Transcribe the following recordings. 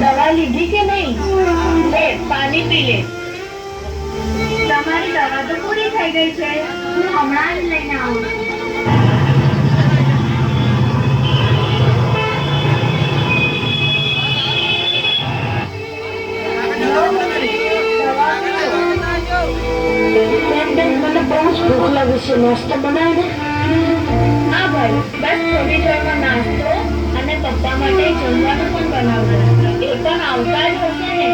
દવા લીધી કે નહીં પાણી પી લે તમારી દવા તો પૂરી થઈ ગઈ છે. હું હમણાં જ લઈને આવું છું. છે નાસ્તો બનાવી. હા ભાઈ, બસ થોડી વારમાં નાસ્તો અને પપ્પા માટે જમવાનું પણ બનાવવાનું એ પણ આવતા જ હશે ને?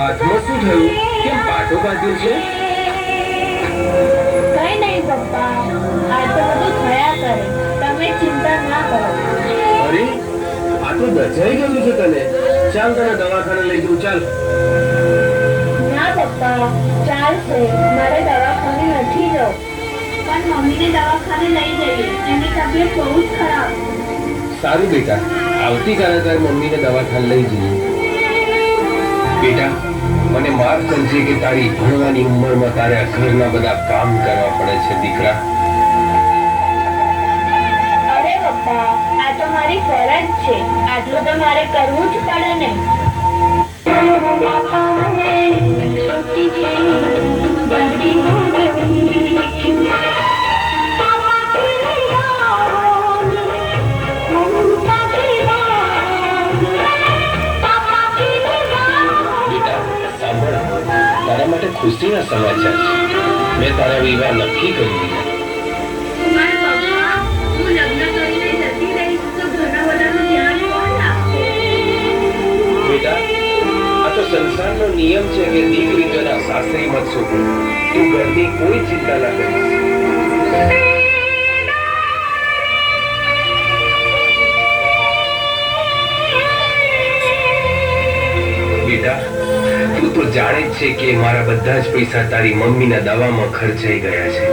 હાથમાં શું થયું? કેમ પાટો બાંધ્યો છે? કઈ નહીં પપ્પા. આ તો બધું થયા કરે. તમે ચિંતા ના કરો. અરે આ તો દજાઈ ગયું છે તને. ચાલ તને દવાખાને લઈ જવું ચાલ. ના પપ્પા ચાલશે મારે દવાખાને નથી જવું. પણ મમ્મીને દવાખાને લઈ જઈએ. એની તબિયત બહુ જ ખરાબ. સારું બેટા આવતીકાલે તારી મમ્મીને દવાખાને લઈ જઈએ. બેટા મને માફ કરજે કે તારી ભણવાની ઉંમરમાં તારે આ ઘરના બધા કામ કરવા પડે છે દીકરા. અરે પપ્પા આ તો મારી ફરજ છે. આટલું તો મારે કરવું જ પડે ને. તારા ખુશીના સમાચાર છે. મેં તારા વિવાહ નક્કી કરી દીધા. સંસારનો નિયમ છે કે દીકરી તેના સાસરી સોંપે તું ઘરની કોઈ ચિંતા ના કરીશ. જાણે જ છે કે મારા બધા જ પૈસા તારી મમ્મીના દવામાં ખર્ચાઈ ગયા છે.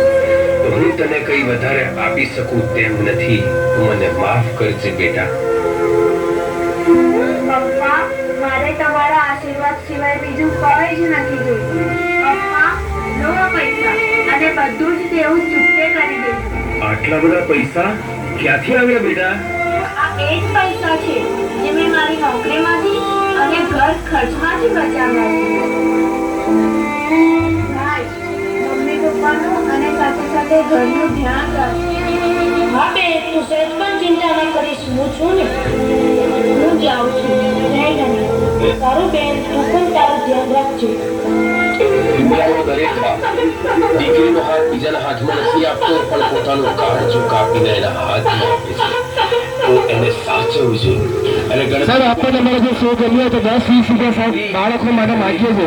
તો હું તને કઈ વધારે આપી શકું તેમ નથી. તું મને માફ કરજે બેટા. પપ્પા મારે તમારા આશીર્વાદ સિવાય બીજું કોઈ જ નથી જોઈતું. પપ્પા લો પૈસા અને બધું જ દેવું ચૂકતે કરી દેજો આટલા બધા પૈસા ક્યાંથી આવ્યા બેટા? આ એ જ પૈસા છે જે મેં મારી નોકરીમાંથી અને ઘર ખર્ચમાંથી બચાવ્યા મમ્મી પપ્પાનું અને સાથે સાથે ઘરનું ધ્યાન રાખ હા બે તું સહેજ પણ ચિંતા ના કરીશ હું છું ને. હું જાઉં છું. જય ગણેશ. તારું બેન તું પણ તારું ધ્યાન રાખજો. દીકરીનો હાથ બીજાના હાથમાં નથી આપતો પણ પોતાનું કાળજું કાપીને એના હાથમાં આપે છે. તો એને સાચવજો. સાહેબ આપણે તમારે જો ગમ્યો હોય તો દસ વીસ રૂપિયા સાહેબ બાળકો માટે માગીએ છીએ.